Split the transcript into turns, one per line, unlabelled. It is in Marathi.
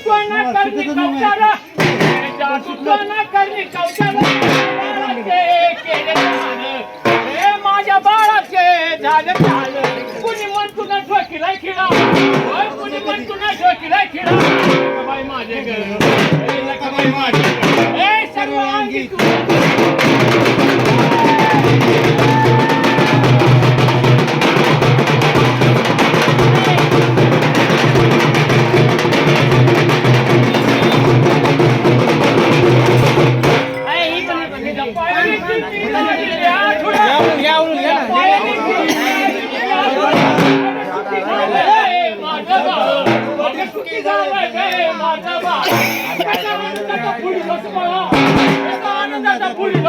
तुझको ना करनी कौचारा तुझको ना करनी कौचारा केले झालं हे माझ्या बाळाचे झालं झालं कुणी मन तुला ठोकीला खिडा कुणी मन तुला ठोकीला खिडा बाई माझे घर. नका बाई माझे आनंदाचा पुढी